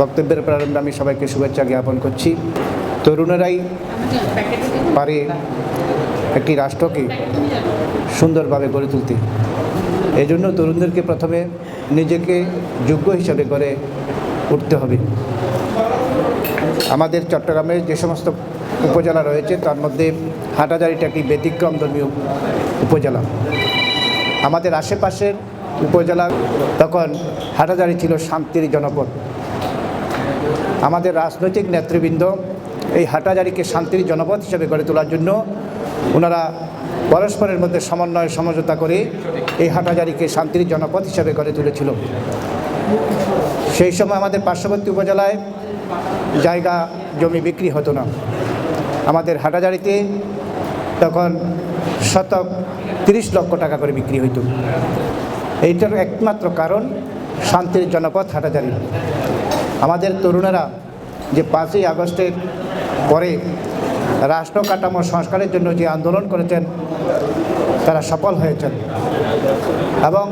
বক্তব্যের প্রারম্ভে আমি সবাইকে শুভেচ্ছা জ্ঞাপন করছি। তরুণেরাই পারে একটি রাষ্ট্রকে সুন্দরভাবে গড়ে তুলতে। এই জন্য তরুণদেরকে প্রথমে নিজেকে যোগ্য হিসাবে করে উঠতে হবে। আমাদের চট্টগ্রামে যে সমস্ত উপজেলা রয়েছে, তার মধ্যে হাটাজারিটা একটি ব্যতিক্রম ধর্মীয় উপজেলা। আমাদের আশেপাশের উপজেলা তখন হাটাজারি ছিল শান্তির জনপদ। আমাদের রাজনৈতিক নেতৃবৃন্দ এই হাটাজারিকে শান্তির জনপদ হিসেবে গড়ে তোলার জন্য ওনারা পরস্পরের মধ্যে সমন্বয়, সমঝোতা করে এই হাটাজারিকে শান্তির জনপদ হিসেবে গড়ে তুলেছিল। সেই সময় আমাদের পার্শ্ববর্তী উপজেলায় জায়গা, জমি বিক্রি হতো না। আমাদের হাটাজারিতে তখন শতক তিরিশ লক্ষ টাকা করে বিক্রি হইত। এইটার একমাত্র কারণ শান্তির জনপদ হাটাজারি। আমাদের তরুণেরা যে পাঁচই আগস্টের পরে রাষ্ট্র কাঠামো সংস্কারের জন্য যে আন্দোলন করেছেন, তারা সফল হয়েছেন। এবং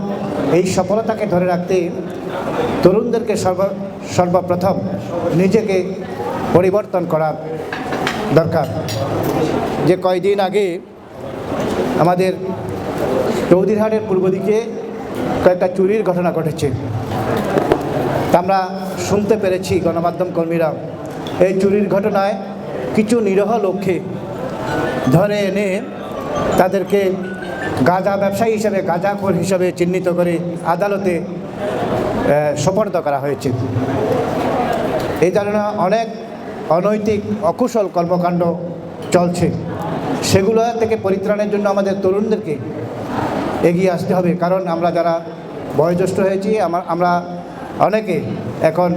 এই সফলতাকে ধরে রাখতে তরুণদেরকে সর্ব, সর্বপ্রথম নিজেকে পরিবর্তন করা দরকার। যে কয়দিন আগে আমাদের চৌধুরীহাটের পূর্ব দিকে কয়েকটা চুরির ঘটনা ঘটেছে। আমরা শুনতে পেরেছি গণমাধ্যম কর্মীরা, এই চুরির ঘটনায় কিছু নিরহ লক্ষ্যে ধরে এনে তাদেরকে গাঁজা ব্যবসায়ী হিসেবে, গাঁজাখোর হিসেবে চিহ্নিত করে আদালতে সোপর্দ করা হয়েছে। এই ধরনের অনেক অনৈতিক, অকুশল কর্মকাণ্ড চলছে। সেগুলো থেকে পরিত্রাণের জন্য আমাদের তরুণদেরকে এগিয়ে আসতে হবে। কারণ আমরা যারা বয়োজ্যেষ্ঠ হয়েছি আমরা অনেকে এখন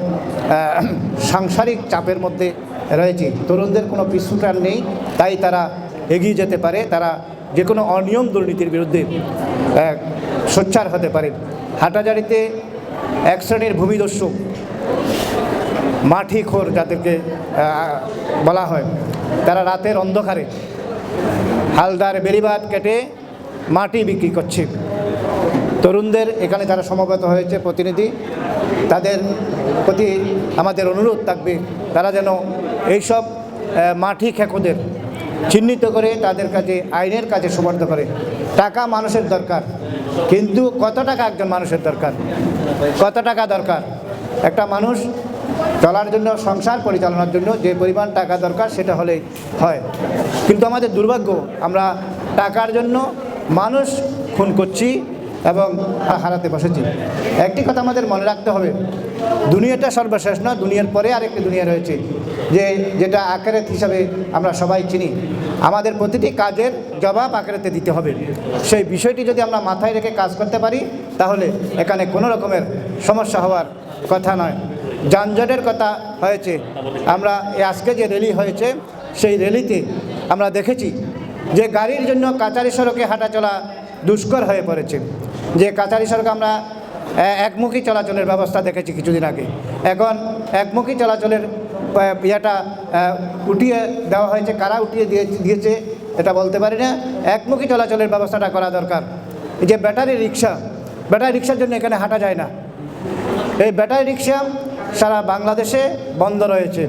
সাংসারিক চাপের মধ্যে রয়েছে। তরুণদের কোনো পিছুটান নেই, তাই তারা এগিয়ে যেতে পারে, তারা যে কোনো অনিয়ম দুর্নীতির বিরুদ্ধে সোচ্চার হতে পারে। হাটাজারিতে এক শ্রেণির ভূমিদস্যু মাঠিখোর যাদেরকে বলা হয়, তারা রাতের অন্ধকারে হালদার বেরিবাদ কেটে মাটি বিক্রি করছে। তরুণদের এখানে যারা সমবেত হয়েছে প্রতিনিধি, তাদের প্রতি আমাদের অনুরোধ থাকবে, তারা যেন এইসব মাটি খেকোদের চিহ্নিত করে তাদের কাছে আইনের কাছে সমর্থ করে। টাকা মানুষের দরকার, কিন্তু কত টাকা একজন মানুষের দরকার? কত টাকা দরকার? একটা মানুষ চলার জন্য, সংসার পরিচালনার জন্য যে পরিমাণ টাকা দরকার, সেটা হলেই হয়। কিন্তু আমাদের দুর্ভাগ্য, আমরা টাকার জন্য মানুষ খুন করছি এবং হারাতে বসেছি। একটি কথা আমাদের মনে রাখতে হবে, দুনিয়াটা সর্বশেষ না, দুনিয়ার পরে আরেকটি দুনিয়া রয়েছে, যে যেটা আকারেত হিসাবে আমরা সবাই চিনি। আমাদের প্রতিটি কাজের জবাব আকারেতে দিতে হবে। সেই বিষয়টি যদি আমরা মাথায় রেখে কাজ করতে পারি, তাহলে এখানে কোনো রকমের সমস্যা হওয়ার কথা নয়। যানজটের কথা হয়েছে। আমরা আজকে যে র্যালি হয়েছে, সেই র্যালিতে আমরা দেখেছি যে গাড়ির জন্য কাচারি সড়কে হাঁটা চলা দুষ্কর হয়ে পড়েছে। যে কাচারি সড়কে আমরা একমুখী চলাচলের ব্যবস্থা দেখেছি কিছুদিন আগে। এখন একমুখী চলাচলের ইয়েটা উঠিয়ে দেওয়া হয়েছে, কারা উঠিয়ে দিয়ে, দিয়েছে এটা বলতে পারি না। একমুখী চলাচলের ব্যবস্থাটা করা দরকার। যে ব্যাটারি রিক্সা, ব্যাটারি রিক্সার জন্য এখানে হাঁটা যায় না। এই ব্যাটারি রিক্সা সারা বাংলাদেশে বন্ধ রয়েছে।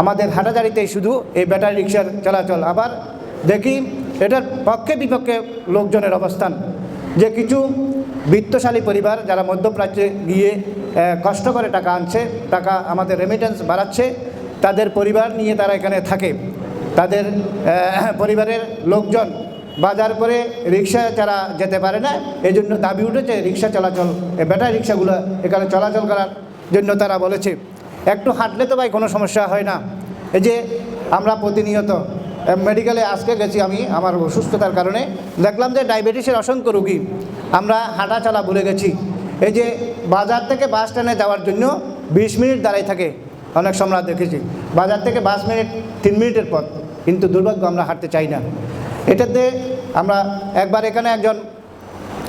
আমাদের হাটাজারিতেই শুধু এই ব্যাটারি রিক্সার চলাচল। আবার দেখি, এটার পক্ষে বিপক্ষে লোকজনের অবস্থান। যে কিছু বিত্তশালী পরিবার যারা মধ্যপ্রাচ্যে গিয়ে কষ্ট করে টাকা আনছে, টাকা আমাদের রেমিটেন্স বাড়াচ্ছে, তাদের পরিবার নিয়ে তারা এখানে থাকে। তাদের পরিবারের লোকজন বাজার করে রিক্সা যারা যেতে পারে না এই জন্য দাবি উঠেছে রিক্সা চলাচল ব্যাটারি রিক্সাগুলো এখানে চলাচল করার জন্য তারা বলেছে। একটু হাঁটলে তো ভাই কোনো সমস্যা হয় না। এই যে আমরা প্রতিনিয়ত মেডিকেলে আজকে গেছি আমি আমার অসুস্থতার কারণে। দেখলাম যে ডায়াবেটিসের অসংখ্য রুগী। আমরা হাঁটা চলা ভুলে গেছি। এই যে বাজার থেকে বাস স্ট্যান্ডে যাওয়ার জন্য বিশ মিনিট দাঁড়াই থাকে অনেক সময় দেখেছি। বাজার থেকে বাস মিনিট, তিন মিনিটের পথ। কিন্তু দুর্ভাগ্য আমরা হাঁটতে চাই না। এটাতে আমরা একবার এখানে একজন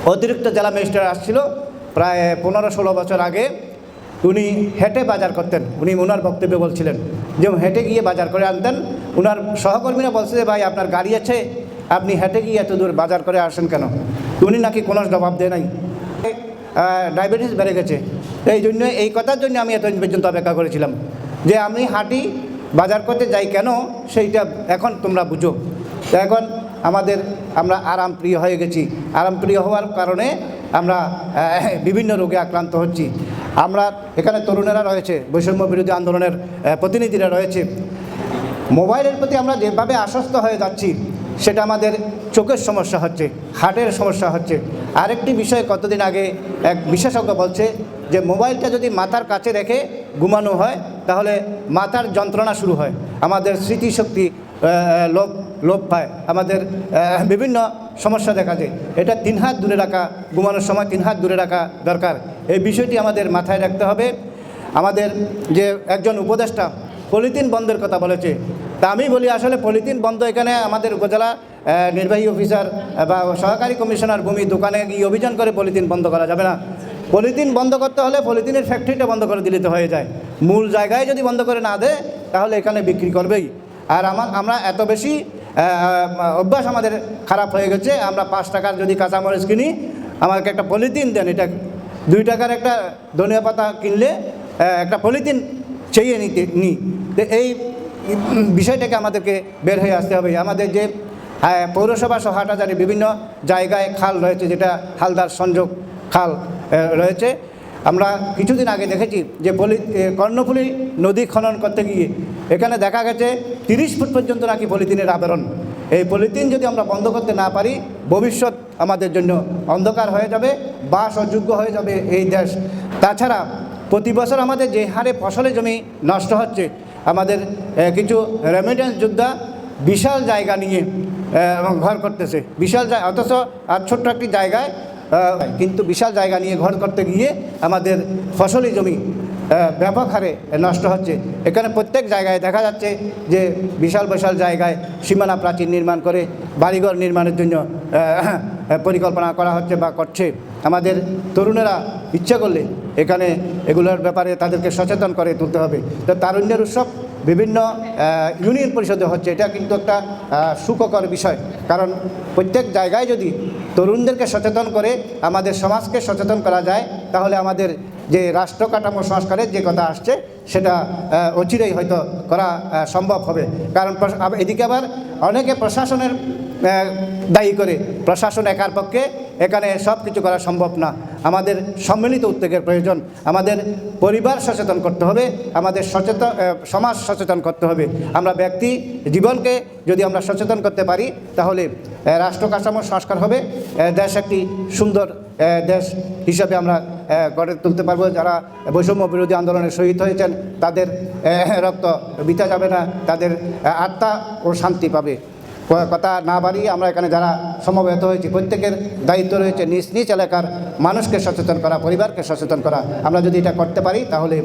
অতিরিক্ত জেলা ম্যাজিস্ট্রেট আসছিল, প্রায় পনেরো ষোলো বছর আগে। উনি হেঁটে বাজার করতেন। উনি ওনার বক্তব্যে বলছিলেন যে, হেঁটে গিয়ে বাজার করে আনতেন। ওনার সহকর্মীরা বলছে যে, ভাই, আপনার গাড়ি আছে, আপনি হেঁটে গিয়ে এত দূর বাজার করে আসেন কেন? উনি নাকি কোনো জবাব দেয় নাই। ডায়াবেটিস বেড়ে গেছে। এই জন্য, এই কথার জন্য আমি এতদিন পর্যন্ত অপেক্ষা করেছিলাম যে, আমি হাঁটি, বাজার করতে যাই কেন, সেইটা এখন তোমরা বুঝো। এখন আমাদের, আমরা আরাম প্রিয় হয়ে গেছি। আরাম প্রিয় হওয়ার কারণে আমরা বিভিন্ন রোগে আক্রান্ত হচ্ছি। আমরা এখানে তরুণেরা রয়েছে, বৈষম্য বিরোধী আন্দোলনের প্রতিনিধিরা রয়েছে। মোবাইলের প্রতি আমরা যেভাবে আশ্বস্ত হয়ে যাচ্ছি, সেটা আমাদের চোখের সমস্যা হচ্ছে, হার্টের সমস্যা হচ্ছে। আরেকটি বিষয় কতদিন আগে এক বিশেষজ্ঞ বলছে যে, মোবাইলটা যদি মাথার কাছে রেখে ঘুমানো হয়, তাহলে মাথার যন্ত্রণা শুরু হয়। আমাদের স্মৃতিশক্তি লোপ লোপ পায়। আমাদের বিভিন্ন সমস্যা দেখা যায়। এটা তিন হাত দূরে রাখা, ঘুমানোর সময় তিন হাত দূরে রাখা দরকার। এই বিষয়টি আমাদের মাথায় রাখতে হবে। আমাদের যে একজন উপদেষ্টা, পলিথিন বন্ধের কথা বলেছে তা আমি বলি আসলে পলিথিন বন্ধ এখানে আমাদের উপজেলা নির্বাহী অফিসার বা সহকারী কমিশনার ভূমি দোকানে গিয়ে অভিযান করে পলিথিন বন্ধ করা যাবে না। পলিথিন বন্ধ করতে হলে পলিথিনের ফ্যাক্টরিটা বন্ধ করে দিলে হয়ে যায়। মূল জায়গায় যদি বন্ধ করে না দেয়, তাহলে এখানে বিক্রি করবেই। আর আমার আমরা এত বেশি অভ্যাস আমাদের খারাপ হয়ে গেছে, আমরা পাঁচ টাকার যদি কাঁচামরিচ কিনি, আমাকে একটা পলিথিন দেন, এটা দুই টাকার একটা ধনিয়া পাতা কিনলে একটা পলিথিন চেয়ে নিতে নিই এই বিষয়টাকে আমাদেরকে বের হয়ে আসতে হবে। আমাদের যে পৌরসভা সহ বিভিন্ন জায়গায় খাল রয়েছে, যেটা হালদার সংযোগ খাল রয়েছে। আমরা কিছুদিন আগে দেখেছি যে পলি কর্ণফুলী নদী খনন করতে গিয়ে এখানে দেখা গেছে তিরিশ ফুট পর্যন্ত নাকি পলিথিনের আবরণ। এই পলিথিন যদি আমরা বন্ধ করতে না পারি, ভবিষ্যৎ আমাদের জন্য অন্ধকার হয়ে যাবে, বাস অযোগ্য হয়ে যাবে এই দেশ। তাছাড়া প্রতি বছর আমাদের যে হারে ফসলের জমি নষ্ট হচ্ছে আমাদের কিছু রেমিডেন্স যোদ্ধা বিশাল জায়গা নিয়ে এবং ঘর করতেছে। বিশাল জায়গা অথচ আর ছোট্ট একটি জায়গায় কিন্তু বিশাল জায়গা নিয়ে ঘর করতে গিয়ে আমাদের ফসলি জমি ব্যাপক হারে নষ্ট হচ্ছে। এখানে প্রত্যেক জায়গায় দেখা যাচ্ছে যে বিশাল বিশাল জায়গায় সীমানা প্রাচীর নির্মাণ করে বাড়িঘর নির্মাণের জন্য পরিকল্পনা করা হচ্ছে বা করছে। আমাদের তরুণেরা ইচ্ছা করলে এখানে এগুলোর ব্যাপারে তাদেরকে সচেতন করে তুলতে হবে। তো তারুণ্যের উৎসব বিভিন্ন ইউনিয়ন পরিষদে হচ্ছে। এটা কিন্তু একটা সুখকর বিষয়। কারণ প্রত্যেক জায়গায় যদি তরুণদেরকে সচেতন করে আমাদের সমাজকে সচেতন করা যায়, তাহলে আমাদের যে রাষ্ট্র কাঠামো সংস্কারের যে কথা আসছে, সেটা অচিরেই হয়তো করা সম্ভব হবে। কারণ এদিকে আবার অনেকে প্রশাসনের দায়ী করে। প্রশাসন একার পক্ষে এখানে সব কিছু করা সম্ভব না। আমাদের সম্মিলিত উদ্যোগের প্রয়োজন। আমাদের পরিবার সচেতন করতে হবে। আমাদের সচেতন সমাজ সচেতন করতে হবে। আমরা ব্যক্তি জীবনকে যদি আমরা সচেতন করতে পারি, তাহলে রাষ্ট্র কাঠামো সংস্কার হবে। দেশ একটি সুন্দর দেশ হিসাবে আমরা গড়ে তুলতে পারব। যারা বৈষম্য বিরোধী আন্দোলনে শহীদ হয়েছেন, তাদের রক্ত বিতা যাবে না, তাদের আত্মা ও শান্তি পাবে। কথা না বাড়িয়ে আমরা এখানে যারা সমবেত হয়েছি, প্রত্যেকের দায়িত্ব রয়েছে নিজ নিজ এলাকার মানুষকে সচেতন করা, পরিবারকে সচেতন করা। আমরা যদি এটা করতে পারি, তাহলে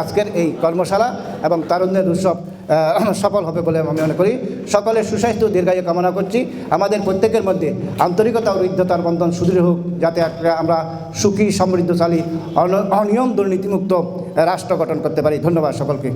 আজকের এই কর্মশালা এবং তারুণ্যের উৎসব সফল হবে বলে আমি মনে করি। সকলের সুস্বাস্থ্য, দীর্ঘায় কামনা করছি। আমাদের প্রত্যেকের মধ্যে আন্তরিকতা ও হৃদ্যতার বন্ধন সুদৃঢ় হোক, যাতে আমরা সুখী, সমৃদ্ধশালী, অন- অনিয়ম দুর্নীতিমুক্ত রাষ্ট্র গঠন করতে পারি। ধন্যবাদ সকলকে।